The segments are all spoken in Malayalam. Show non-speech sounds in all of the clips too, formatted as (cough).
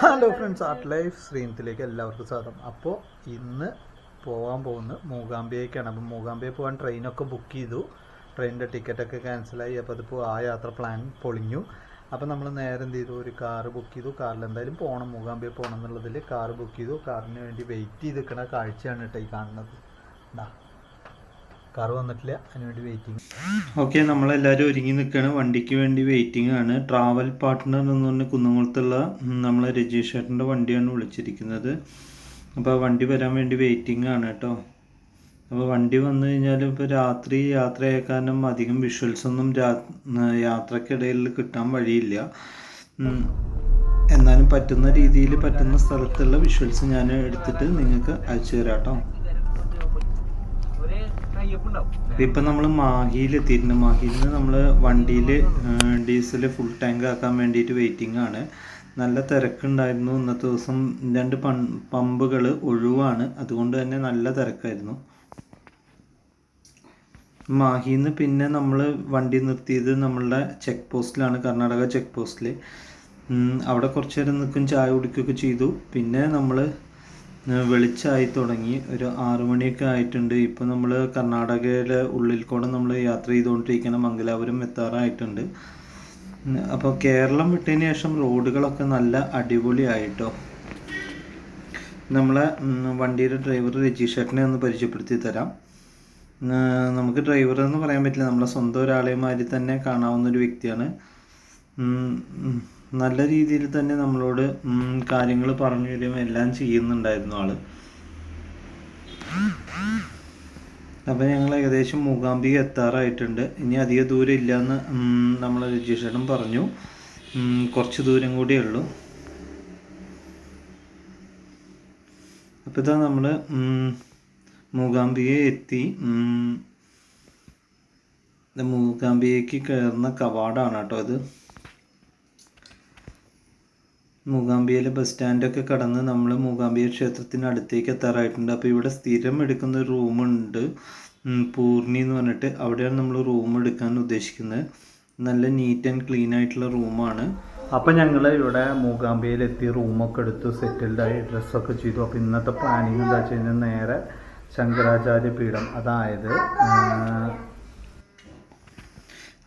ഹലോ ഫ്രണ്ട്സ് ആർട്ട് ലൈഫ് ശ്രീനത്തിലേക്ക് എല്ലാവർക്കും സ്വാഗതം. അപ്പോൾ ഇന്ന് പോകാൻ പോകുന്നത് മൂകാംബിയേക്കാണ്. അപ്പം മൂകാംബിയെ പോകാൻ ട്രെയിനൊക്കെ ബുക്ക് ചെയ്തു. ട്രെയിനിന്റെ ടിക്കറ്റൊക്കെ ക്യാൻസലായി അപ്പോൾ അതിപ്പോൾ ആ യാത്ര പ്ലാൻ പൊളിഞ്ഞു. അപ്പോൾ നമ്മൾ നേരെ എന്ത് ചെയ്തു? ഒരു കാറ് ബുക്ക് ചെയ്തു. കാറിൽ എന്തായാലും പോകണം മൂകാംബിയെ പോകണം എന്നുള്ളതിൽ കാറ് ബുക്ക് ചെയ്തു. കാറിന് വേണ്ടി വെയിറ്റ് ചെയ്ത് നിൽക്കുന്ന കാഴ്ചയാണ് കേട്ടോ ഈ കാണുന്നത്. കാറ് വന്നിട്ടില്ല. അതിനുവേണ്ടി വെയിറ്റിംഗ് ഓക്കെ നമ്മളെല്ലാവരും ഒരുങ്ങി നിൽക്കുകയാണ്. വണ്ടിക്ക് വേണ്ടി വെയിറ്റിംഗ് ആണ്. ട്രാവൽ പാർട്ട്ണർ എന്ന് പറഞ്ഞ കുന്നംകുളത്തുള്ള നമ്മളെ രജീഷ് ചേട്ടന്റെ വണ്ടിയാണ് വിളിച്ചിരിക്കുന്നത്. അപ്പോൾ വണ്ടി വരാൻ വേണ്ടി വെയിറ്റിംഗ് ആണ് കേട്ടോ. അപ്പോൾ വണ്ടി വന്നു കഴിഞ്ഞാൽ ഇപ്പോൾ രാത്രി യാത്രയായ കാരണം അധികം വിഷ്വൽസ് ഒന്നും രാ യാത്രക്കിടയിൽ കിട്ടാൻ വഴിയില്ല. എന്നാലും പറ്റുന്ന രീതിയിൽ പറ്റുന്ന സ്ഥലത്തുള്ള വിഷ്വൽസ് ഞാൻ എടുത്തിട്ട് നിങ്ങൾക്ക് അയച്ചു തരാം കേട്ടോ. ഇപ്പം നമ്മൾ മാഹിയിൽ എത്തിയിട്ടുണ്ട് മാഹിയിൽ നിന്ന് നമ്മൾ വണ്ടിയിൽ ഡീസൽ ഫുൾ ടാങ്ക് ആക്കാൻ വേണ്ടിയിട്ട് വെയിറ്റിംഗ് ആണ്. നല്ല തിരക്കുണ്ടായിരുന്നു. ഇന്നത്തെ ദിവസം രണ്ട് പമ്പുകൾ ഒഴിവാണ്. അതുകൊണ്ട് തന്നെ നല്ല തിരക്കായിരുന്നു. മാഹിന്ന് പിന്നെ നമ്മൾ വണ്ടി നിർത്തിയത് നമ്മളുടെ ചെക്ക് പോസ്റ്റിലാണ് കർണാടക ചെക്ക് പോസ്റ്റിൽ അവിടെ കുറച്ചു നേരം നിൽക്കും ചായ കുടിക്കുകയൊക്കെ ചെയ്തു. പിന്നെ നമ്മൾ വെളിച്ചമായി തുടങ്ങി. ഒരു ആറു മണിയൊക്കെ ആയിട്ടുണ്ട്. ഇപ്പോൾ നമ്മൾ കർണാടകയിലെ ഉള്ളിൽ കൂടെ നമ്മൾ യാത്ര ചെയ്തുകൊണ്ടിരിക്കുന്ന മംഗലാപുരം എത്താറായിട്ടുണ്ട്. അപ്പോൾ കേരളം വിട്ടതിന് ശേഷം റോഡുകളൊക്കെ നല്ല അടിപൊളിയായിട്ടോ? നമ്മളെ വണ്ടിയുടെ ഡ്രൈവർ രജിഷേട്ടനെ ഒന്ന് പരിചയപ്പെടുത്തി തരാം. നമുക്ക് ഡ്രൈവർ എന്ന് പറയാൻ പറ്റില്ല. നമ്മളെ സ്വന്തം ഒരാളെ മാതിരി തന്നെ കാണാവുന്ന ഒരു വ്യക്തിയാണ്. നല്ല രീതിയിൽ തന്നെ നമ്മളോട് കാര്യങ്ങൾ പറഞ്ഞു തരും എല്ലാം ചെയ്യുന്നുണ്ടായിരുന്നു ആൾ. അപ്പം ഞങ്ങൾ ഏകദേശം മൂകാംബിക എത്താറായിട്ടുണ്ട്. ഇനി അധിക ദൂരം ഇല്ലയെന്ന് നമ്മൾ രജിസ്റ്ററും പറഞ്ഞു. കുറച്ച് ദൂരം കൂടിയേ ഉള്ളൂ. അപ്പോൾ ഇതാ നമ്മൾ മൂകാംബിക എത്തി. മൂകാംബികയ്ക്ക് കയറുന്ന കവാടാണ് കേട്ടോ ഇത്. മൂകാംബിയയിലെ ബസ് സ്റ്റാൻഡൊക്കെ കടന്ന് നമ്മൾ മൂകാംബിയ ക്ഷേത്രത്തിന് അടുത്തേക്ക് എത്താറായിട്ടുണ്ട്. അപ്പോൾ ഇവിടെ സ്ഥിരം എടുക്കുന്ന ഒരു റൂമുണ്ട്. പൂർണി എന്ന് പറഞ്ഞിട്ട് അവിടെയാണ് നമ്മൾ റൂം എടുക്കാൻ ഉദ്ദേശിക്കുന്നത്. നല്ല നീറ്റ് ആൻഡ് ക്ലീൻ ആയിട്ടുള്ള റൂമാണ്. അപ്പോൾ ഞങ്ങൾ ഇവിടെ മൂകാംബിയയിലെത്തി റൂമൊക്കെ എടുത്തു സെറ്റിൽഡായി ഡ്രസ്സൊക്കെ ചെയ്തു. അപ്പോൾ ഇന്നത്തെ പ്ലാനിങ് എന്താ വെച്ച് കഴിഞ്ഞാൽ നേരെ ശങ്കരാചാര്യ പീഠം. അതായത്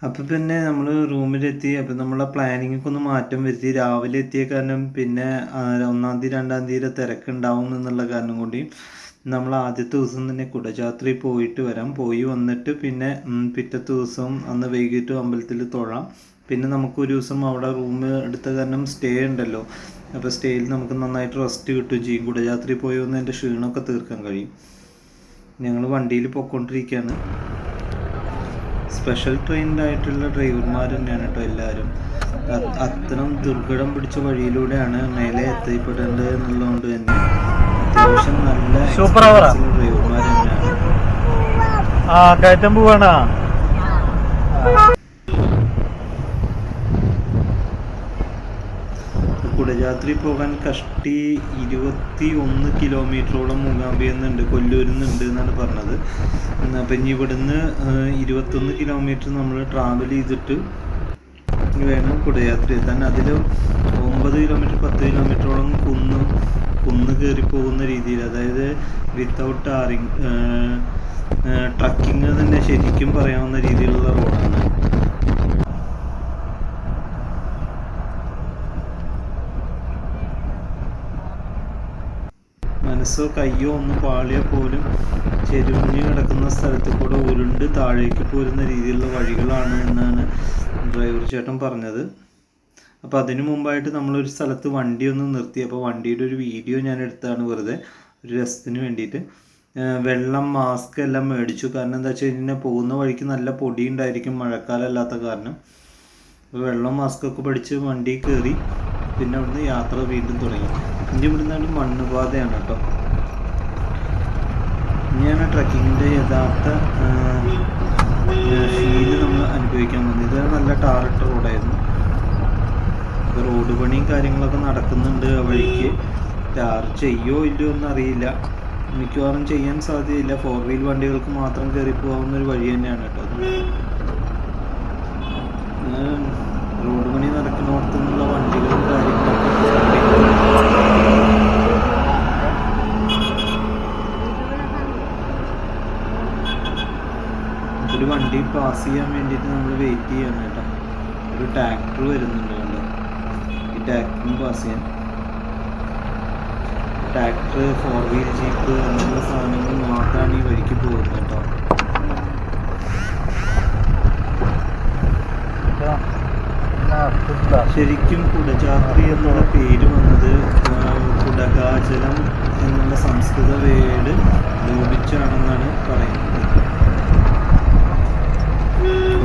ആ, അപ്പം പിന്നെ നമ്മൾ റൂമിലെത്തി. അപ്പം നമ്മളെ പ്ലാനിങ്ങൊക്കെ ഒന്ന് മാറ്റം വരുത്തി. രാവിലെ എത്തിയ കാരണം പിന്നെ ഒന്നാം തീയതി രണ്ടാം തീയതി തിരക്കുണ്ടാവും എന്നുള്ള കാരണം കൂടി നമ്മൾ ആദ്യത്തെ ദിവസം തന്നെ കുടജാത്രി പോയിട്ട് വരാം. പോയി വന്നിട്ട് പിന്നെ പിറ്റത്തെ ദിവസം അന്ന് വൈകിട്ട് അമ്പലത്തിൽ തൊഴാം. പിന്നെ നമുക്ക് ഒരു ദിവസം അവിടെ റൂം എടുത്ത കാരണം സ്റ്റേ ഉണ്ടല്ലോ. അപ്പോൾ സ്റ്റേയിൽ നമുക്ക് നന്നായിട്ട് റെസ്റ്റ് കിട്ടും ചെയ്യും. കുടജാത്രി പോയി വന്ന് എന്റെ ക്ഷീണമൊക്കെ തീർക്കാൻ കഴിയും. ഞങ്ങൾ വണ്ടിയിൽ പോയിക്കൊണ്ടിരിക്കുകയാണ് സ്പെഷ്യൽ ട്രെയിൻഡ് ആയിട്ടുള്ള ഡ്രൈവർമാർ തന്നെയാണ് കേട്ടോ എല്ലാവരും അത്തരം ദുർഘടം പിടിച്ച വഴിയിലൂടെയാണ് മേലെ എത്തിപ്പെടേണ്ടത് എന്നുള്ളതുകൊണ്ട് തന്നെ അത്യാവശ്യം നല്ല? ഡ്രൈവർമാർ തന്നെയാണ്. ആ കയറ്റം പോവാണ്. കുടജാത്രി പോകാൻ കഷ്ടി ഇരുപത്തി ഒന്ന് കിലോമീറ്ററോളം മൂകാംബിയിൽ നിന്നുണ്ട് കൊല്ലൂരിൽ നിന്നുണ്ട് എന്നാണ് പറഞ്ഞത്. അപ്പം ഇനി ഇവിടുന്ന് ഇരുപത്തൊന്ന് കിലോമീറ്റർ നമ്മൾ ട്രാവൽ ചെയ്തിട്ട് വേണം കുടയാത്ര എത്താൻ. അതിൽ ഒമ്പത് കിലോമീറ്റർ പത്ത് കിലോമീറ്ററോളം കുന്ന് കുന്ന് കയറി പോകുന്ന രീതിയിൽ അതായത് വിത്തൗട്ട് ആറിങ് ട്രക്കിങ് തന്നെ ശരിക്കും പറയാവുന്ന രീതിയിലുള്ള റോഡാണ് മനസ്സോ കയ്യോ ഒന്ന് പാളിയോ പോലും ചെരുഞ്ഞ് കിടക്കുന്ന സ്ഥലത്ത് കൂടെ ഉരുണ്ട് താഴേക്ക് പോരുന്ന രീതിയിലുള്ള വഴികളാണ് എന്നാണ് ഡ്രൈവർ ചേട്ടൻ പറഞ്ഞത്. അപ്പോൾ അതിനു മുമ്പായിട്ട് നമ്മളൊരു സ്ഥലത്ത് വണ്ടി ഒന്ന് നിർത്തി. അപ്പോൾ വണ്ടിയുടെ ഒരു വീഡിയോ ഞാൻ എടുത്താണ് വെറുതെ ഒരു രസത്തിന് വേണ്ടിയിട്ട്. വെള്ളം മാസ്ക് എല്ലാം മേടിച്ചു. കാരണം എന്താ വെച്ച് കഴിഞ്ഞാൽ പോകുന്ന വഴിക്ക് നല്ല പൊടി ഉണ്ടായിരിക്കും മഴക്കാലം അല്ലാത്ത കാരണം. അപ്പോൾ വെള്ളം മാസ്ക് ഒക്കെ പഠിച്ച് വണ്ടി കയറി പിന്നെ അവിടുന്ന് യാത്ര വീണ്ടും തുടങ്ങി. ഇനി ഇവിടുന്ന് മണ്ണ് പാതയാണ് കേട്ടോ. ഇനിയാണ് ട്രക്കിങ്ങിന്റെ യഥാർത്ഥ ഫീൽ നമ്മൾ അനുഭവിക്കാൻ വന്നത്. ഇത് നല്ല ടാറിട്ട റോഡായിരുന്നു. റോഡ് പണിയും കാര്യങ്ങളൊക്കെ നടക്കുന്നുണ്ട് ആ വഴിക്ക്. ടാർ ചെയ്യോ ഇല്ലയോ എന്ന് അറിയില്ല. മിക്കവാറും ചെയ്യാൻ സാധ്യതയില്ല. ഫോർ വീൽ വണ്ടികൾക്ക് മാത്രം കയറി പോകാവുന്ന ഒരു വഴി തന്നെയാണ് കേട്ടോ റോഡ് പണി നടക്കുന്നിടത്തു പാസ് ചെയ്യാൻ വേണ്ടിയിട്ട് നമ്മൾ വെയിറ്റ് ചെയ്യണം കേട്ടോ. ഒരു ട്രാക്ടർ വരുന്നുണ്ട് കണ്ടോ? ഈ ട്രാക്ടറിന് പാസ് ചെയ്യാൻ. ട്രാക്ടർ ഫോർ വീൽ ജീപ്പ് അങ്ങനെയുള്ള സാധനങ്ങൾ മാത്രമാണ് ഈ വഴിക്ക് പോകുന്നത് കേട്ടോ. ശരിക്കും കുടജാത്രി എന്നുള്ള പേര് വന്നത് കുടകാചലം എന്നുള്ള സംസ്കൃത വേട് ലോപിച്ചാണെന്നാണ് പറയുന്നത്.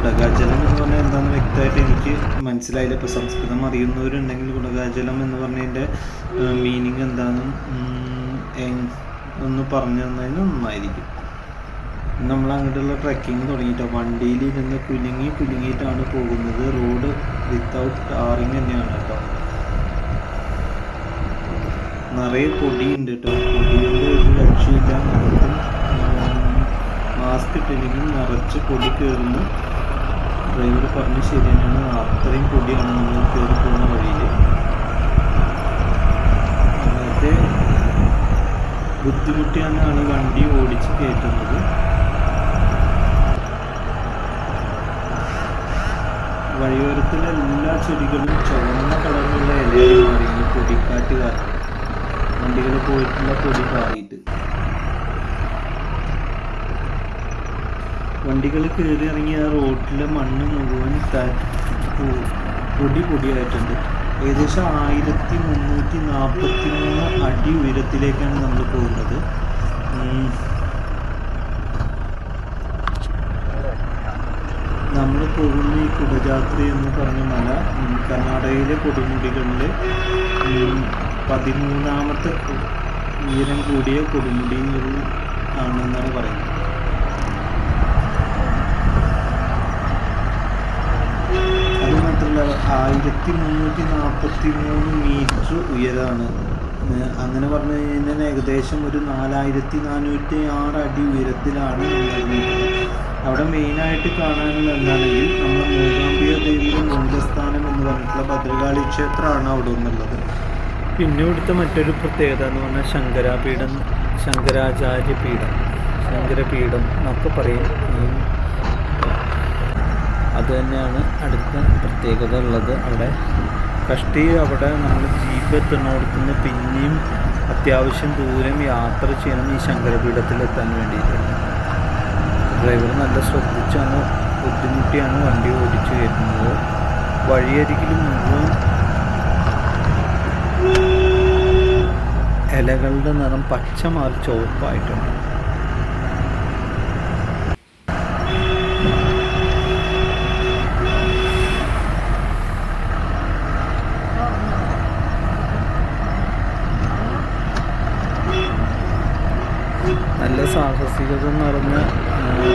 കുടകാചലം എന്ന് പറഞ്ഞാൽ എന്താണെന്ന് വ്യക്തമായിട്ട് എനിക്ക് മനസ്സിലായില്ല. ഇപ്പോൾ സംസ്കൃതം അറിയുന്നവരുണ്ടെങ്കിൽ കുടകാചലം എന്ന് പറഞ്ഞതിന്റെ മീനിങ് എന്താണെന്നും ഒന്ന് പറഞ്ഞു തന്നതിന് നന്നായിരിക്കും. നമ്മൾ അങ്ങോട്ടുള്ള ട്രക്കിംഗ് തുടങ്ങിയിട്ട് വണ്ടിയിൽ ഇരുന്ന് കുലുങ്ങി കുലുങ്ങിയിട്ടാണ് പോകുന്നത്. റോഡ് വിത്തൗട്ട് ടാറിങ് തന്നെയാണ് കേട്ടോ. നിറയെ പൊടിയുണ്ട് കേട്ടോ. പൊടിയുണ്ട് ഒരു രക്ഷയില്ല. മുഖത്തും മാസ്ക് ഇട്ടില്ലെങ്കിൽ നിറച്ച് പൊടി കയറുന്നു ഡ്രൈവർ പറഞ്ഞ് ശരി തന്നെയാണ്. അത്രയും പൊടിയാണ് നമ്മൾ കയറി പോകുന്ന വഴിയിൽ വളരെ ബുദ്ധിമുട്ടിയാണ് വണ്ടി ഓടിച്ച് കയറ്റുന്നത്. വഴിയോരത്തിലെ എല്ലാ ചെടികളും ചുവന്ന കളറിലുള്ള ഈ പൊടിക്കാറ്റ് കാരണം വണ്ടികൾ പോയിട്ടുള്ള പൊടി പാറിയിട്ട്. വണ്ടികൾ കയറി ഇറങ്ങിയ ആ റോഡിലെ മണ്ണ് മുഴുവൻ പൊടി പൊടിയായിട്ടുണ്ട്. ഏകദേശം ആയിരത്തി മുന്നൂറ്റി നാൽപ്പത്തി മൂന്ന് അടി ഉയരത്തിലേക്കാണ് നമ്മൾ പോകുന്നത് നമ്മൾ പോകുന്ന ഈ കുടജാത്ര എന്ന് പറഞ്ഞ മല കർണാടകയിലെ കൊടുമുടികളിലെ ഉം, പതിമൂന്നാമത്തെ ഉയരം കൂടിയ കൊടുമുടികൾ ആണെന്നാണ് പറയുന്നത്. മാത്രമല്ല ആയിരത്തി മുന്നൂറ്റി നാൽപ്പത്തി മൂന്ന് മീറ്റർ ഉയരമാണ് അങ്ങനെ പറഞ്ഞു കഴിഞ്ഞാൽ ഏകദേശം ഒരു നാലായിരത്തി നാനൂറ്റി ആറ് അടി ഉയരത്തിലാണ് അവിടെ മെയിനായിട്ട് കാണാനുള്ള എന്താണെങ്കിൽ നമ്മുടെ മൂകാംബിക ദേവിയുടെ മൂലസ്ഥാനം എന്ന് പറഞ്ഞിട്ടുള്ള ഭദ്രകാളി ക്ഷേത്രമാണ് അവിടെ ഒന്നുള്ളത് പിന്നെ ഇവിടുത്തെ മറ്റൊരു പ്രത്യേകത എന്ന് പറഞ്ഞാൽ ശങ്കരാപീഠം ശങ്കരാചാര്യപീഠം ശങ്കരപീഠം എന്നൊക്കെ പറയും. അത് തന്നെയാണ് അടുത്ത പ്രത്യേകത ഉള്ളത് അവിടെ. കഷ്ടി അവിടെ നമ്മൾ ജീപ്പ് എത്തുന്നിടത്തുനിന്ന് പിന്നെയും അത്യാവശ്യം ദൂരം യാത്ര ചെയ്യണം ഈ ശങ്കരപീഠത്തിലെത്താൻ വേണ്ടിയിട്ട്. ഡ്രൈവർ നല്ല ശ്രദ്ധിച്ചാണ് ബുദ്ധിമുട്ടിയാണ് വണ്ടി ഓടിച്ചു കയറ്റുന്നത് വഴിയരികിലും മുഴുവൻ ഇലകളുടെ നിറം പച്ച മാറി ചുവപ്പായിട്ടുണ്ട് നല്ല സാഹസികത എന്ന് പറഞ്ഞ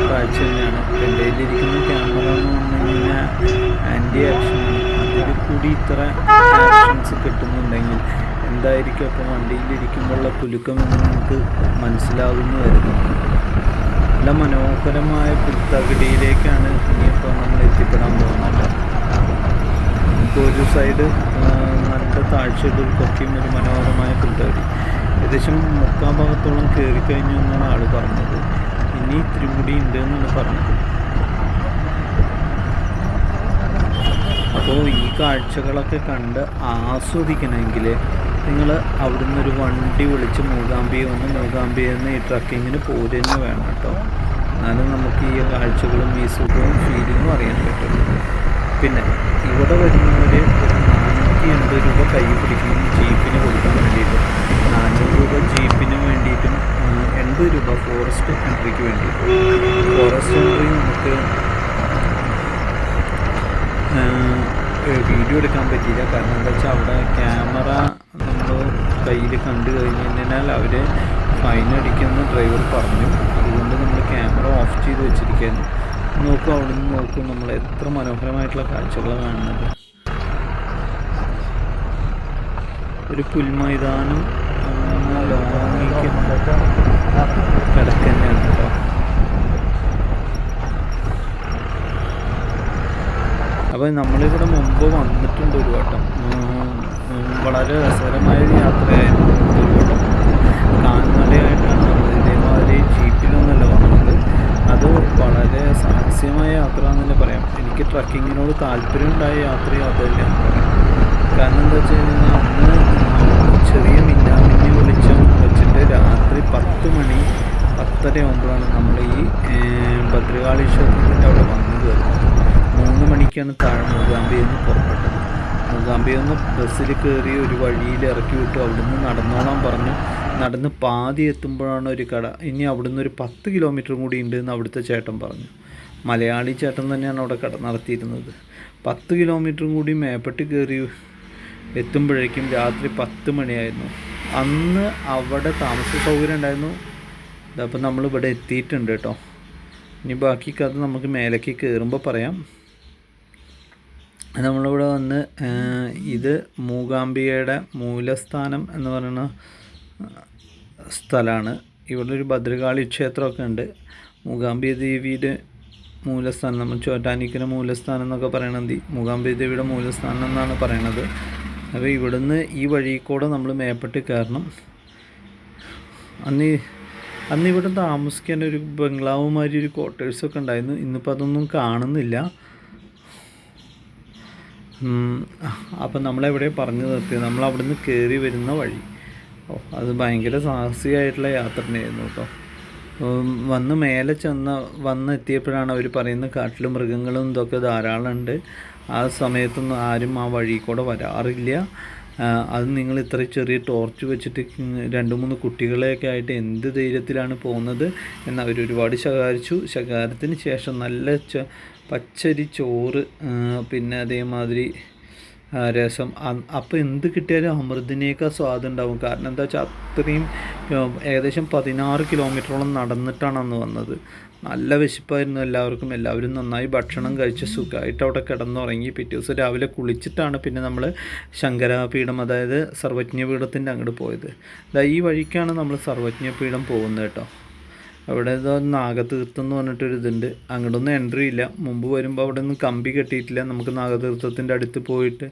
കാഴ്ച തന്നെയാണ്. എന്റെ കയ്യിലിരിക്കുന്ന ക്യാമറ എന്ന് പറഞ്ഞു കഴിഞ്ഞാൽ ആന്റി ആക്ഷനാണ് അതിൽ കൂടി ഇത്ര ആക്ഷൻസ് കിട്ടുന്നുണ്ടെങ്കിൽ എന്തായിരിക്കും അപ്പോൾ വണ്ടിയിലിരിക്കുമ്പോഴുള്ള കുലുക്കം എന്ന് നമുക്ക് മനസ്സിലാകുന്നു വരുന്നു നല്ല മനോഹരമായ പുൽത്തകിടിയിലേക്കാണ് ഇനിയിപ്പോൾ നമ്മൾ എത്തിപ്പെടാൻ പോകുന്നത്. ഇപ്പോൾ ഒരു സൈഡ് നല്ല ഒരു കൊക്കിയും ഒരു മനോഹരമായ പുൽത്തകിടി. ഏകദേശം മുക്കാൽ ഭാഗത്തോളം കയറി കഴിഞ്ഞു എന്നാണ് ആൾ പറഞ്ഞത്. ഇനി ഇത്തിരി കൂടി ഉണ്ട് എന്നാണ് പറഞ്ഞത്. അപ്പോൾ ഈ കാഴ്ചകളൊക്കെ കണ്ട് ആസ്വദിക്കണമെങ്കിൽ നിങ്ങൾ അവിടുന്ന് ഒരു വണ്ടി വിളിച്ച് മൂകാംബിയെ വന്ന് മൂകാംബിയിൽ നിന്ന് ഈ ട്രക്കിങ്ങിന് പോരുന്ന വേണം കേട്ടോ. എന്നാലും നമുക്ക് ഈ കാഴ്ചകളും ഈ സുഖവും ഫീലിങ്ങും അറിയാൻ പറ്റുള്ളൂ. പിന്നെ ഇവിടെ വരുന്നവർ ഒരു നാനൂറ്റി എൺപത് രൂപ കൈ പിടിക്കണം ജീപ്പിന് കൊടുക്കാൻ വേണ്ടിയിട്ട്. രൂപ ജീപ്പിന് വേണ്ടിയിട്ടും എൺപത് രൂപ ഫോറസ്റ്റ് എൻട്രിക്ക് വേണ്ടി ഫോറസ്റ്റ് എൻട്രി നമുക്ക് വീഡിയോ എടുക്കാൻ പറ്റിയില്ല. കാരണം എന്താ വെച്ചാൽ അവിടെ ക്യാമറ നമ്മൾ കയ്യിൽ കണ്ടു കഴിഞ്ഞു കഴിഞ്ഞാൽ അവർ ഫൈൻ അടിക്കുമെന്ന് ഡ്രൈവർ പറഞ്ഞു. അതുകൊണ്ട് നമ്മൾ ക്യാമറ ഓഫ് ചെയ്ത് വെച്ചിരിക്കുന്നു. നോക്കും അവിടെ നിന്ന് നോക്കും നമ്മൾ എത്ര മനോഹരമായിട്ടുള്ള കാഴ്ചകളാണ് കാണുന്നത്. ഒരു പുൽമൈതാനം ലോങ്ങിക്ക് നമ്മളിവിടെ മുമ്പ് വന്നിട്ടുണ്ട് ഒരു വട്ടം. വളരെ രസകരമായ ഒരു യാത്രയായിരുന്നു ഒരു വട്ടം. കാൽനടയായിട്ടാണ് നമ്മൾ ഇതേമാതിരി ജീപ്പിലൊന്നല്ല വന്നത്. അത് വളരെ സാഹസ്യമായ യാത്ര എന്ന് തന്നെ പറയാം. എനിക്ക് ട്രക്കിങ്ങിനോട് താല്പര്യമുണ്ടായ യാത്രയും അത് കാരണം എന്താ വെച്ച് കഴിഞ്ഞാൽ അന്ന് ചെറിയ വെച്ചിട്ട് രാത്രി പത്ത് മണി പത്തര ആകുമ്പോഴാണ് നമ്മൾ ഈ ഭദ്രകാളി ക്ഷേത്രത്തിന്റെ അവിടെ വന്നു കയറുന്നത്. മൂന്ന് മണിക്കാണ് താഴെ മൂകാംബിയിൽ നിന്ന് പുറപ്പെട്ടത്. മൂകാംബിയിൽ നിന്ന് ബസ്സിൽ കയറി ഒരു വഴിയിൽ ഇറക്കി വിട്ടു. അവിടുന്ന് നടന്നോളാൻ പറഞ്ഞു. നടന്ന് പാതി എത്തുമ്പോഴാണ് ഒരു കട. ഇനി അവിടുന്ന് ഒരു പത്ത് കിലോമീറ്ററും കൂടി ഉണ്ട് എന്ന് അവിടുത്തെ ചേട്ടൻ പറഞ്ഞു. മലയാളി ചേട്ടൻ തന്നെയാണ് അവിടെ കട നടത്തിയിരുന്നത്. പത്ത് കിലോമീറ്ററും കൂടി മേപ്പെട്ട് കയറി എത്തുമ്പോഴേക്കും രാത്രി പത്ത് മണിയായിരുന്നു. അന്ന് അവിടെ താമസ സൗകര്യം ഉണ്ടായിരുന്നു. ഇതപ്പം നമ്മൾ ഇവിടെ എത്തിയിട്ടുണ്ട് കേട്ടോ. ഇനി ബാക്കി കഥ നമുക്ക് മേലേക്ക് കയറുമ്പോൾ പറയാം. നമ്മളിവിടെ വന്ന് ഇത് മൂകാംബികയുടെ മൂലസ്ഥാനം എന്ന് പറയുന്ന സ്ഥലമാണ്. ഇവിടെ ഒരു ഭദ്രകാളി ക്ഷേത്രമൊക്കെ ഉണ്ട്. മൂകാംബിക ദേവിയുടെ മൂലസ്ഥാനം നമ്മൾ ചോറ്റാനിക്കര മൂലസ്ഥാനം എന്നൊക്കെ പറയണത് മൂകാംബിക ദേവിയുടെ മൂലസ്ഥാനം എന്നാണ് പറയണത്. അപ്പോൾ ഇവിടുന്ന് ഈ വഴി കൂടെ നമ്മൾ മേപ്പെട്ട് കയറണം. അന്ന് അന്ന് ഇവിടെ താമസിക്കാൻ ഒരു ബംഗ്ലാവുമാതിരി ഒരു ക്വാർട്ടേഴ്സൊക്കെ ഉണ്ടായിരുന്നു. ഇന്നിപ്പോൾ അതൊന്നും കാണുന്നില്ല. അപ്പം നമ്മളെവിടെ പറഞ്ഞു നിർത്തിയത്? നമ്മൾ അവിടുന്ന് കയറി വരുന്ന വഴി. ഓ അത് ഭയങ്കര സാഹസികമായിട്ടുള്ള യാത്ര തന്നെയായിരുന്നു കേട്ടോ വന്ന് മേലെ ചെന്ന് വന്ന് എത്തിയപ്പോഴാണ് അവർ പറയുന്നത് കാട്ടിൽ മൃഗങ്ങളും ഇതൊക്കെ ധാരാളം ഉണ്ട് ആ സമയത്തൊന്നും ആരും ആ വഴി കൂടെ വരാറില്ല. അത് നിങ്ങൾ ഇത്ര ചെറിയ ടോർച്ച് വെച്ചിട്ട് രണ്ട് മൂന്ന് കുട്ടികളെയൊക്കെ ആയിട്ട് എന്ത് ധൈര്യത്തിലാണ് പോകുന്നത് എന്ന് അവർ ഒരുപാട് ശകാരിച്ചു. ശകാരത്തിന് ശേഷം നല്ല പച്ചരി ചോറ് പിന്നെ അതേമാതിരി രസം. അപ്പോൾ എന്ത് കിട്ടിയാലും അമൃതിനേക്കാൾ സ്വാദ് ഉണ്ടാവും. കാരണം എന്താ വെച്ചാൽ അത്രയും ഏകദേശം പതിനാറ് കിലോമീറ്ററോളം നടന്നിട്ടാണ് അന്ന് വന്നത്. നല്ല വിശപ്പായിരുന്നു എല്ലാവർക്കും. എല്ലാവരും നന്നായി ഭക്ഷണം കഴിച്ച് സുഖമായിട്ട് അവിടെ കിടന്നുറങ്ങി. പിറ്റേ ദിവസം രാവിലെ കുളിച്ചിട്ടാണ് പിന്നെ നമ്മൾ ശങ്കരാപീഠം അതായത് സർവജ്ഞപീഠത്തിന്റെ അങ്ങോട്ട് പോയത്. ഈ വഴിക്കാണ് നമ്മൾ സർവജ്ഞപീഠം പോകുന്നത് കേട്ടോ. അവിടെ ഏതോ നാഗതീർത്ഥം എന്ന് പറഞ്ഞിട്ടൊരു ഇതുണ്ട്. അങ്ങോട്ടൊന്നും എൻട്രി ഇല്ല. മുമ്പ് വരുമ്പോൾ അവിടെ ഒന്നും കമ്പി കെട്ടിയിട്ടില്ല. നമുക്ക് നാഗതീർത്ഥത്തിന്റെ അടുത്ത് പോയിട്ട്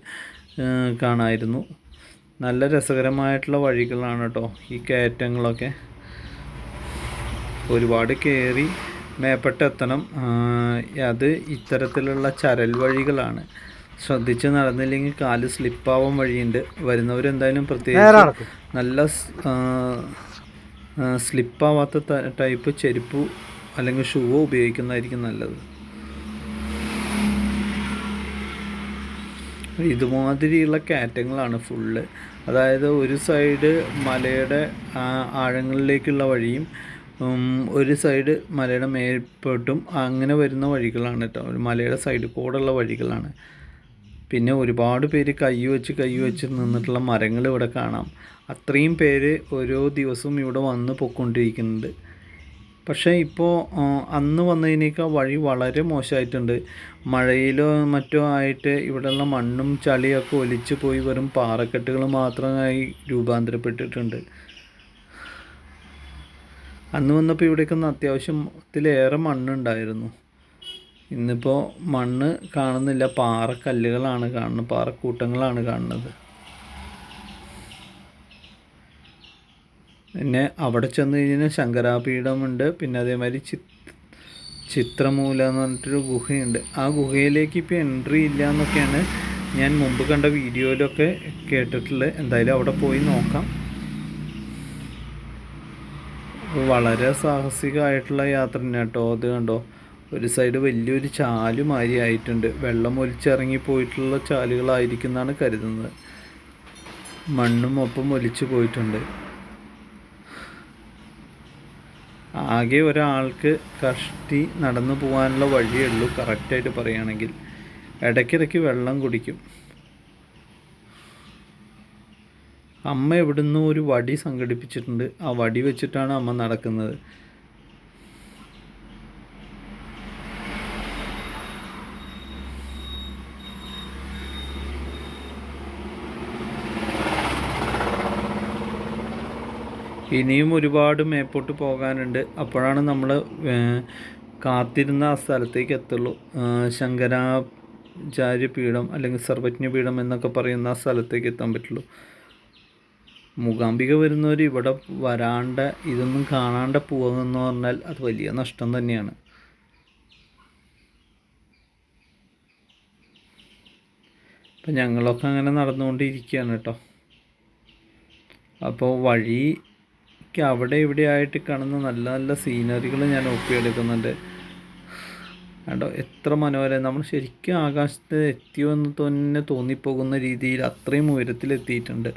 കാണായിരുന്നു. കാണാമായിരുന്നു നല്ല രസകരമായിട്ടുള്ള വഴികളാണ് കേട്ടോ ഈ കയറ്റങ്ങളൊക്കെ. ഒരുപാട് കയറി മേപ്പെട്ടെത്തണം. എത്തണം അത് ഇത്തരത്തിലുള്ള ചരൽ വഴികളാണ്. ശ്രദ്ധിച്ച് നടന്നില്ലെങ്കിൽ കാൽ സ്ലിപ്പാവാൻ വഴിയുണ്ട്. വരുന്നവരെന്തായാലും പ്രത്യേകിച്ച് നല്ല സ്ലിപ്പാവാത്ത ടൈപ്പ് ചെരുപ്പ് അല്ലെങ്കിൽ ഷൂവോ ഉപയോഗിക്കുന്നതായിരിക്കും നല്ലത്. ഇതുമാതിരിയുള്ള കയറ്റങ്ങളാണ് ഫുള്ള്. അതായത് ഒരു സൈഡ് മലയുടെ ആഴങ്ങളിലേക്കുള്ള വഴിയും ഒരു സൈഡ് മലയുടെ മേൽപ്പോട്ടും അങ്ങനെ വരുന്ന വഴികളാണ് കേട്ടോ. ഒരു മലയുടെ സൈഡിൽ കൂടെയുള്ള വഴികളാണ്. പിന്നെ ഒരുപാട് പേര് കൈ വെച്ച് കൈ വെച്ച് നിന്നിട്ടുള്ള മരങ്ങൾ ഇവിടെ കാണാം. അത്രയും പേര് ഓരോ ദിവസവും ഇവിടെ വന്ന് പൊയ്ക്കൊണ്ടിരിക്കുന്നുണ്ട്. പക്ഷേ ഇപ്പോൾ അന്ന് വന്നതിനേക്കാൾ വഴി വളരെ മോശമായിട്ടുണ്ട്. മഴയിലോ മറ്റോ ആയിട്ട് ഇവിടെയുള്ള മണ്ണും ചളിയൊക്കെ ഒലിച്ചു പോയി വെറും പാറക്കെട്ടുകൾ മാത്രമായി രൂപാന്തരപ്പെട്ടിട്ടുണ്ട്. അന്ന് വന്നപ്പോൾ ഇവിടേക്കൊന്ന് അത്യാവശ്യത്തിലേറെ മണ്ണുണ്ടായിരുന്നു. ഇന്നിപ്പോൾ മണ്ണ് കാണുന്നില്ല. പാറക്കല്ലുകളാണ് കാണുന്നത്. പാറക്കൂട്ടങ്ങളാണ് കാണുന്നത്. പിന്നെ അവിടെ ചെന്ന് കഴിഞ്ഞാൽ ശങ്കരാപീഠമുണ്ട്. പിന്നെ അതേമാതിരി ചി ചിത്രമൂല എന്ന് പറഞ്ഞിട്ടൊരു ഗുഹയുണ്ട്. ആ ഗുഹയിലേക്ക് ഇപ്പോൾ എൻട്രി ഇല്ല എന്നൊക്കെയാണ് ഞാൻ മുമ്പ് കണ്ട വീഡിയോയിലൊക്കെ കേട്ടിട്ടുള്ളത്. എന്തായാലും അവിടെ പോയി നോക്കാം. വളരെ സാഹസികമായിട്ടുള്ള യാത്ര തന്നെ കേട്ടോ അത് കണ്ടോ. ഒരു സൈഡ് വലിയൊരു ചാൽ മാതിരി ആയിട്ടുണ്ട്. വെള്ളം ഒലിച്ചിറങ്ങി പോയിട്ടുള്ള ചാലുകളായിരിക്കും എന്നാണ് കരുതുന്നത്. മണ്ണും ഒപ്പം ഒലിച്ചു പോയിട്ടുണ്ട്. ആകെ ഒരാൾക്ക് കഷ്ടി നടന്നു പോകാനുള്ള വഴിയേ ഉള്ളൂ. കറക്റ്റായിട്ട് പറയുകയാണെങ്കിൽ. ഇടയ്ക്കിടയ്ക്ക് വെള്ളം കുടിക്കും. അമ്മ എവിടുന്ന് ഒരു വടി സംഘടിപ്പിച്ചിട്ടുണ്ട്. ആ വടി വെച്ചിട്ടാണ് അമ്മ നടക്കുന്നത്. ഇനിയും ഒരുപാട് മേപ്പോട്ട് പോകാനുണ്ട്. അപ്പോഴാണ് നമ്മൾ കാത്തിരുന്ന ആ സ്ഥലത്തേക്ക് എത്തുള്ളൂ. ശങ്കരാചാര്യ പീഠം അല്ലെങ്കിൽ സർവജ്ഞ പീഠം എന്നൊക്കെ പറയുന്ന ആ സ്ഥലത്തേക്ക് എത്താൻ പറ്റുള്ളൂ. മൂകാംബിക വരുന്നവർ ഇവിടെ വരാണ്ട ഇതൊന്നും കാണാണ്ട പോകുമെന്ന് പറഞ്ഞാൽ അത് വലിയ നഷ്ടം തന്നെയാണ്. അപ്പം ഞങ്ങളൊക്കെ അങ്ങനെ നടന്നുകൊണ്ടിരിക്കുകയാണ് കേട്ടോ. അപ്പോൾ വഴി വഴിക്ക് അവിടെ ഇവിടെ ആയിട്ട് കാണുന്ന നല്ല നല്ല സീനറികൾ ഞാൻ ഒപ്പിയെടുക്കുന്നുണ്ട് കണ്ടോ എത്ര മനോഹരം. നമ്മൾ ശരിക്കും ആകാശത്ത് എത്തിയോ എന്ന് തന്നെ തോന്നിപ്പോകുന്ന രീതിയിൽ അത്രയും ഉയരത്തിലെത്തിയിട്ടുണ്ട്.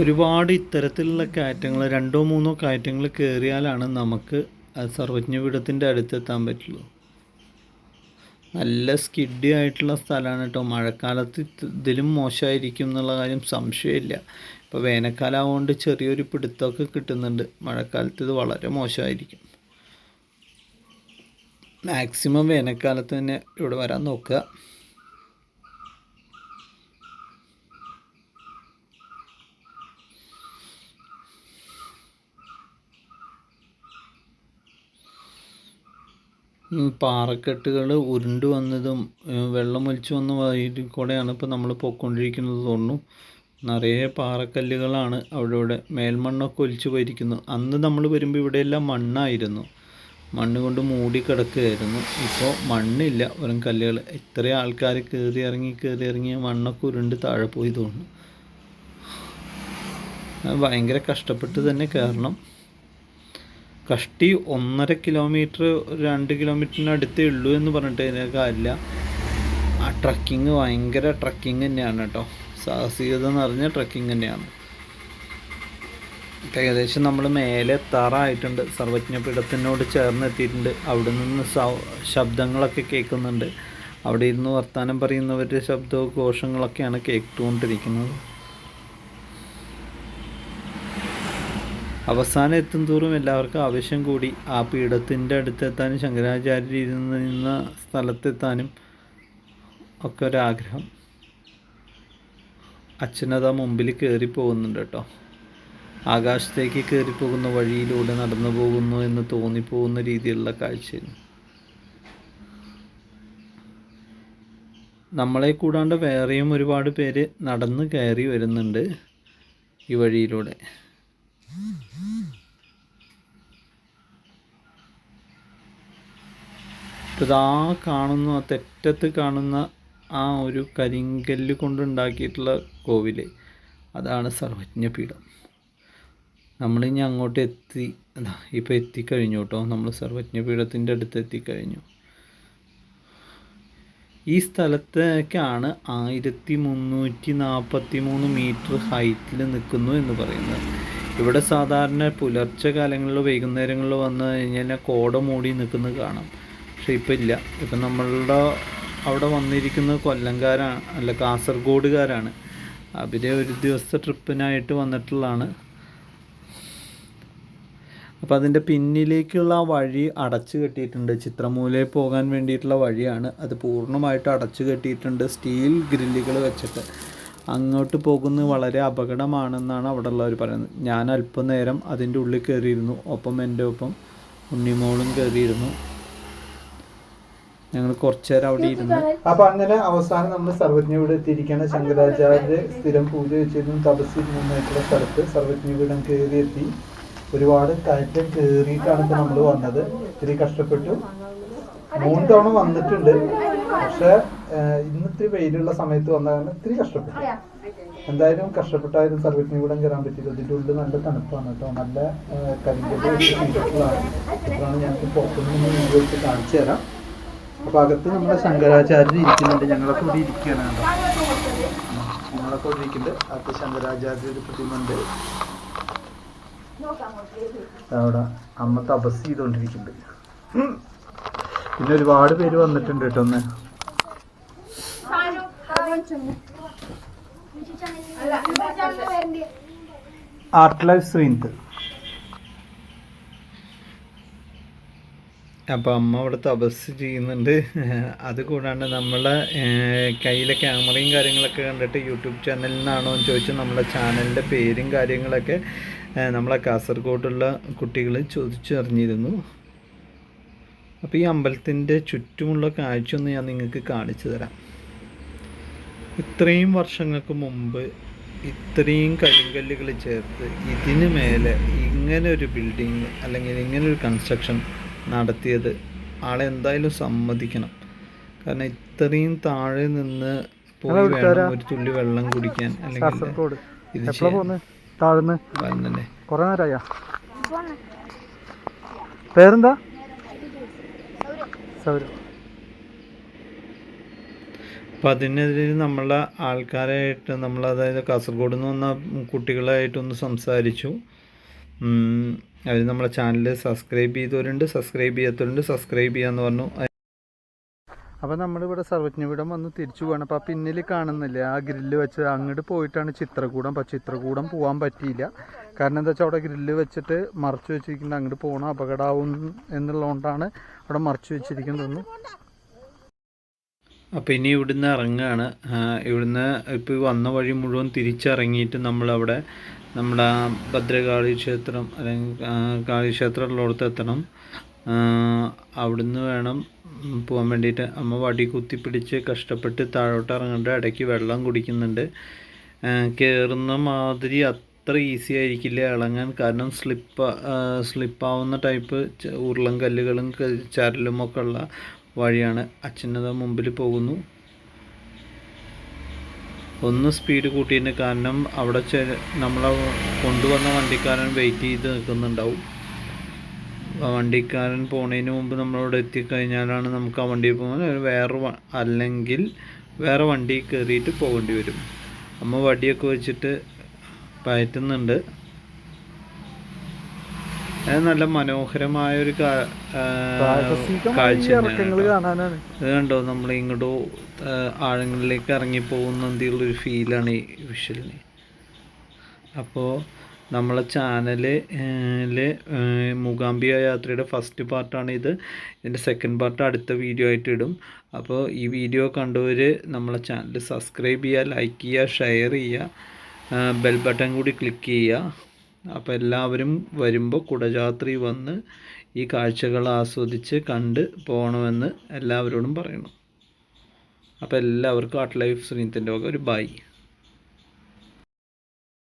ഒരുപാട് ഇത്തരത്തിലുള്ള കയറ്റങ്ങൾ രണ്ടോ മൂന്നോ കയറ്റങ്ങൾ കയറിയാലാണ് നമുക്ക് സർവജ്ഞപീഠത്തിന്റെ അടുത്തെത്താൻ പറ്റുള്ളൂ. നല്ല സ്കിഡി ആയിട്ടുള്ള സ്ഥലമാണ് കേട്ടോ മഴക്കാലത്ത് ഇത് ഇതിലും മോശമായിരിക്കും എന്നുള്ള കാര്യം സംശയമില്ല. ഇപ്പോൾ വേനൽക്കാലം ആവുകൊണ്ട് ചെറിയൊരു പിടുത്തമൊക്കെ കിട്ടുന്നുണ്ട്. മഴക്കാലത്ത് ഇത് വളരെ മോശമായിരിക്കും. മാക്സിമം വേനൽക്കാലത്ത് തന്നെ ഇവിടെ വരാൻ നോക്കുക. പാറക്കെട്ടുകൾ ഉരുണ്ട് വന്നതും വെള്ളം ഒലിച്ചു വന്ന വഴി കൂടെയാണ് ഇപ്പോൾ നമ്മൾ പോയിക്കൊണ്ടിരിക്കുന്നത് തോന്നുന്നു. നിറയെ പാറക്കല്ലുകളാണ് അവിടെ ഇവിടെ മേൽമണ്ണൊക്കെ ഒലിച്ചു പോയിരിക്കുന്നു. അന്ന് നമ്മൾ വരുമ്പോൾ ഇവിടെയെല്ലാം മണ്ണായിരുന്നു. മണ്ണ് കൊണ്ട് മൂടി കിടക്കുകയായിരുന്നു. ഇപ്പോൾ മണ്ണില്ല. വെറും കല്ലുകൾ. ഇത്രയും ആൾക്കാർ കയറി ഇറങ്ങി കയറി ഇറങ്ങി മണ്ണൊക്കെ ഉരുണ്ട് താഴെ പോയി തോന്നുന്നു. ഭയങ്കര കഷ്ടപ്പെട്ട് തന്നെ കയറണം. കഷ്ടി ഒന്നര കിലോമീറ്റർ രണ്ട് കിലോമീറ്ററിന് അടുത്തേ ഉള്ളൂ എന്ന് പറഞ്ഞിട്ട് അതിന് കാര്യമില്ല. ആ ട്രക്കിങ് ഭയങ്കര ട്രക്കിങ് തന്നെയാണ് കേട്ടോ. സാഹസികത നിറഞ്ഞ ട്രക്കിങ് തന്നെയാണ്. ഏകദേശം നമ്മൾ മേലെ എത്താറായിട്ടുണ്ട്. സർവജ്ഞപീഠത്തിനോട് ചേർന്ന് എത്തിയിട്ടുണ്ട്. അവിടെ നിന്ന് ശബ്ദങ്ങളൊക്കെ കേൾക്കുന്നുണ്ട്. അവിടെ ഇരുന്ന് വർത്തമാനം പറയുന്നവരുടെ ശബ്ദവും ഘോഷങ്ങളൊക്കെയാണ് കേട്ടുകൊണ്ടിരിക്കുന്നത്. അവസാനം എത്തും തോറും എല്ലാവർക്കും ആവശ്യം കൂടി. ആ പീഠത്തിന്റെ അടുത്തെത്താനും ശങ്കരാചാര്യർ ഇരുന്ന് നിന്ന സ്ഥലത്തെത്താനും ഒക്കെ ഒരാഗ്രഹം. അച്ഛനത് ആ മുമ്പിൽ കയറി പോകുന്നുണ്ട് കേട്ടോ. ആകാശത്തേക്ക് കയറിപ്പോകുന്ന വഴിയിലൂടെ നടന്നു പോകുന്നു എന്ന് തോന്നിപ്പോകുന്ന രീതിയിലുള്ള കാഴ്ചയാണ്. നമ്മളെ കൂടാണ്ട് വേറെയും ഒരുപാട് പേര് നടന്ന് കയറി വരുന്നുണ്ട് ഈ വഴിയിലൂടെ. ഇതാ കാണുന്ന ആ തെറ്റത്ത് കാണുന്ന ആ ഒരു കരിങ്കല്ല് കൊണ്ടുണ്ടാക്കിയിട്ടുള്ള കോവിൽ അതാണ് സർവജ്ഞപീഠം. നമ്മളിനി അങ്ങോട്ട് എത്തി ഇപ്പം എത്തിക്കഴിഞ്ഞു കേട്ടോ. നമ്മൾ സർവജ്ഞപീഠത്തിന്റെ അടുത്ത് എത്തിക്കഴിഞ്ഞു. ഈ സ്ഥലത്തേക്കാണ് ആയിരത്തി മുന്നൂറ്റി നാൽപ്പത്തി മൂന്ന് മീറ്റർ ഹൈറ്റിൽ നിൽക്കുന്നു എന്ന് പറയുന്നത്. ഇവിടെ സാധാരണ പുലർച്ചെ കാലങ്ങളിൽ വൈകുന്നേരങ്ങളിൽ വന്നു കഴിഞ്ഞാൽ കോട മൂടി നിൽക്കുന്നത് കാണാം. പക്ഷെ ഇപ്പം ഇല്ല. ഇപ്പം നമ്മളുടെ അവിടെ വന്നിരിക്കുന്നത് കൊല്ലംകാരാണ് അല്ല കാസർഗോഡുകാരാണ്. അവരെ ഒരു ദിവസത്തെ ട്രിപ്പിനായിട്ട് വന്നിട്ടുള്ളതാണ്. അപ്പോൾ അതിന്റെ പിന്നിലേക്കുള്ള ആ വഴി അടച്ചു കെട്ടിയിട്ടുണ്ട്. ചിത്രമൂലയിൽ പോകാൻ വേണ്ടിയിട്ടുള്ള വഴിയാണ്. അത് പൂർണമായിട്ട് അടച്ചു കെട്ടിയിട്ടുണ്ട് സ്റ്റീൽ ഗ്രില്ലുകൾ വെച്ചിട്ട്. അങ്ങോട്ട് പോകുന്നത് വളരെ അപകടമാണെന്നാണ് അവിടെ ഉള്ളവർ പറയുന്നത്. ഞാൻ അല്പം നേരം അതിന്റെ ഉള്ളിൽ കയറിയിരുന്നു. ഒപ്പം എന്റെ ഒപ്പം ഉണ്ണിമോളും കയറിയിരുന്നു. ഞങ്ങൾ കുറച്ചു നേരം അവിടെ ഇരുന്നു അപ്പൊ അങ്ങനെ അവസാനം നമ്മൾ സർവജ്ഞവിടെ എത്തിയിരിക്കുകയാണ്. ശങ്കരാചാര്യ സ്ഥിരം പൂജ വെച്ചിരുന്നു. തപസ്സിരുന്നായിട്ടുള്ള സ്ഥലത്ത് സർവജ്ഞപീഠം കയറി എത്തി ഒരുപാട് കയറ്റം കയറിയിട്ടാണ് ഇപ്പൊ നമ്മൾ വന്നത്. ഇത്തിരി കഷ്ടപ്പെട്ടു. മൂന്ന് തവണ വന്നിട്ടുണ്ട്. പക്ഷെ ഇന്ന് ഇത്തിരി വെയിലുള്ള സമയത്ത് വന്നതാണ് ഇത്തിരി കഷ്ടപ്പെട്ടു എന്തായാലും കഷ്ടപ്പെട്ടായാലും സർവജ്ഞപീഠം കയറാൻ പറ്റില്ല ഇതിന്റെ ഉള്ളിൽ നല്ല തണുപ്പാണ് കേട്ടോ. നല്ല ചെയ്തിട്ടുള്ളതാണ് ഇപ്പോഴാണ് ഞങ്ങൾക്ക് പുറത്തുനിന്ന് വെച്ച് കാണിച്ചു തരാം. അപ്പൊ അകത്ത് നമ്മുടെ ശങ്കരാചാര്യർ ഇരിക്കുന്നുണ്ട്. ഞങ്ങളൊക്കെ ഇവിടെ ഇരിക്കുകയാണ് കേട്ടോ. ഞങ്ങളൊക്കെ ഇവിടെ ഇരിക്കുന്നുണ്ട്. അകത്ത് ശങ്കരാചാര്യ പ്രതിമയുണ്ട്. അവിടെ അമ്മ തപസ് ചെയ്തുകൊണ്ടിരിക്കുന്നുണ്ട്. പിന്നെ ഒരുപാട് പേര് വന്നിട്ടുണ്ട് കേട്ടോ ഒന്ന്. ആർട്ട് ലൈഫ് ശ്രീന്ത് അപ്പോൾ അമ്മ അവിടെ തപസ് ചെയ്യുന്നുണ്ട്. (laughs) അത് കൂടാണ്ട് നമ്മളെ കയ്യിലെ ക്യാമറയും കാര്യങ്ങളൊക്കെ കണ്ടിട്ട് യൂട്യൂബ് ചാനലിൽ നിന്നാണോ എന്ന് ചോദിച്ചു നമ്മളെ ചാനലിന്റെ പേരും കാര്യങ്ങളൊക്കെ നമ്മളെ കാസർഗോഡുള്ള കുട്ടികൾ ചോദിച്ചറിഞ്ഞിരുന്നു. അപ്പോൾ ഈ അമ്പലത്തിന്റെ ചുറ്റുമുള്ള കാഴ്ച ഒന്ന് ഞാൻ നിങ്ങൾക്ക് കാണിച്ചു തരാം. ഇത്രയും വർഷങ്ങൾക്ക് മുമ്പ് ഇത്രയും കരിങ്കല്ലുകൾ ചേർത്ത് ഇതിന് മേലെ ഇങ്ങനെ ഒരു ബിൽഡിങ് അല്ലെങ്കിൽ ഇങ്ങനെ ഒരു കൺസ്ട്രക്ഷൻ നടത്തിയത് ആളെ എന്തായാലും സമ്മതിക്കണം. കാരണം ഇത്രയും താഴെ നിന്ന് പോയി വേണം ഒരു തുള്ളി വെള്ളം കുടിക്കാൻ അല്ലെങ്കിൽ ഇത് പേരെന്താ? സൗരവ്. അപ്പം അതിനെതിരെ നമ്മളെ ആൾക്കാരായിട്ട് നമ്മൾ അതായത് കാസർഗോഡ് നിന്ന് വന്ന കുട്ടികളായിട്ടൊന്ന് സംസാരിച്ചു. അവർ നമ്മളെ ചാനൽ സബ്സ്ക്രൈബ് ചെയ്തവരുണ്ട് സബ്സ്ക്രൈബ് ചെയ്യാത്തവരുണ്ട് സബ്സ്ക്രൈബ് ചെയ്യാന്ന് പറഞ്ഞു. അപ്പോൾ നമ്മളിവിടെ സർവജ്ഞപീഠം വന്ന് തിരിച്ചു പോകണം അപ്പോൾ പിന്നിൽ കാണുന്നില്ലേ ആ ഗ്രില്ല് വെച്ച് അങ്ങോട്ട് പോയിട്ടാണ് ചിത്രകൂടം. അപ്പോൾ ചിത്രകൂടം പോകാൻ പറ്റിയില്ല. കാരണം എന്താ വെച്ചാൽ അവിടെ ഗ്രില്ല് വെച്ചിട്ട് മറച്ചു വെച്ചിരിക്കുന്നത് അങ്ങോട്ട് പോകണം അപകടമാവും എന്നുള്ളതുകൊണ്ടാണ് അവിടെ മറച്ചു വെച്ചിരിക്കുന്നതെന്ന്. അപ്പോൾ ഇനി ഇവിടുന്ന് ഇറങ്ങുകയാണ് ഇവിടുന്ന് ഇപ്പോൾ വന്ന വഴി മുഴുവൻ തിരിച്ചിറങ്ങിയിട്ട് നമ്മളവിടെ നമ്മുടെ ഭദ്രകാളി ക്ഷേത്രം അല്ലെങ്കിൽ ആ, കാളി ക്ഷേത്രം ഉള്ളിടത്ത് എത്തണം അവിടുന്ന് വേണം പോകാൻ വേണ്ടിയിട്ട്. അമ്മ വടി കുത്തി പിടിച്ച് കഷ്ടപ്പെട്ട് താഴോട്ട് ഇറങ്ങേണ്ട. ഇടയ്ക്ക് വെള്ളം കുടിക്കുന്നുണ്ട്. കയറുന്ന മാതിരി അത്ര ഈസി ആയിരിക്കില്ല ഇളങ്ങാൻ. കാരണം സ്ലിപ്പ് സ്ലിപ്പാവുന്ന ടൈപ്പ് ഉരുളം കല്ലുകളും ചരലുമൊക്കെ ഉള്ള വഴിയാണ് അച്ഛനത് മുമ്പിൽ പോകുന്നു. ഒന്ന് സ്പീഡ് കൂട്ടിയതിന് കാരണം അവിടെ ചെ- നമ്മളെ കൊണ്ടുവന്ന വണ്ടിക്കാരൻ വെയിറ്റ് ചെയ്ത് നിൽക്കുന്നുണ്ടാവും. വണ്ടിക്കാരൻ പോണതിന് മുമ്പ് നമ്മളവിടെ എത്തിക്കഴിഞ്ഞാലാണ് നമുക്ക് ആ വണ്ടിയിൽ പോകാൻ വേറെ അല്ലെങ്കിൽ വേറെ വണ്ടി കയറിയിട്ട് പോകേണ്ടി വരും. അമ്മ വടിയൊക്കെ വെച്ചിട്ട് പയറ്റുന്നുണ്ട്. അത് നല്ല മനോഹരമായ ഒരു കാഴ്ച ഇത് കണ്ടോ? നമ്മൾ ഇങ്ങോട്ടോ ആഴങ്ങളിലേക്ക് ഇറങ്ങി പോകുന്ന ഒരു ഫീലാണ് ഈ വിഷ്വലിന്. അപ്പോൾ നമ്മളെ ചാനലിൽ മൂകാംബിക യാത്രയുടെ ഫസ്റ്റ് പാർട്ടാണ് ഇത്. ഇതിന്റെ സെക്കൻഡ് പാർട്ട് അടുത്ത വീഡിയോ ആയിട്ട് ഇടും. അപ്പോൾ ഈ വീഡിയോ കണ്ടവർ നമ്മളെ ചാനൽ സബ്സ്ക്രൈബ് ചെയ്യുക ലൈക്ക് ചെയ്യുക ഷെയർ ചെയ്യുക ബെൽ ബട്ടൺ കൂടി ക്ലിക്ക് ചെയ്യുക. അപ്പോൾ എല്ലാവരും വരുമ്പോൾ കുടജാത്രി വന്ന് ഈ കാഴ്ചകൾ ആസ്വദിച്ച് കണ്ട് പോകണമെന്ന് എല്ലാവരോടും പറയണം. അപ്പോൾ എല്ലാവർക്കും ആർട്ട് ലൈഫ് ശ്രീനിത്തിന്റെ വക ഒരു ബൈ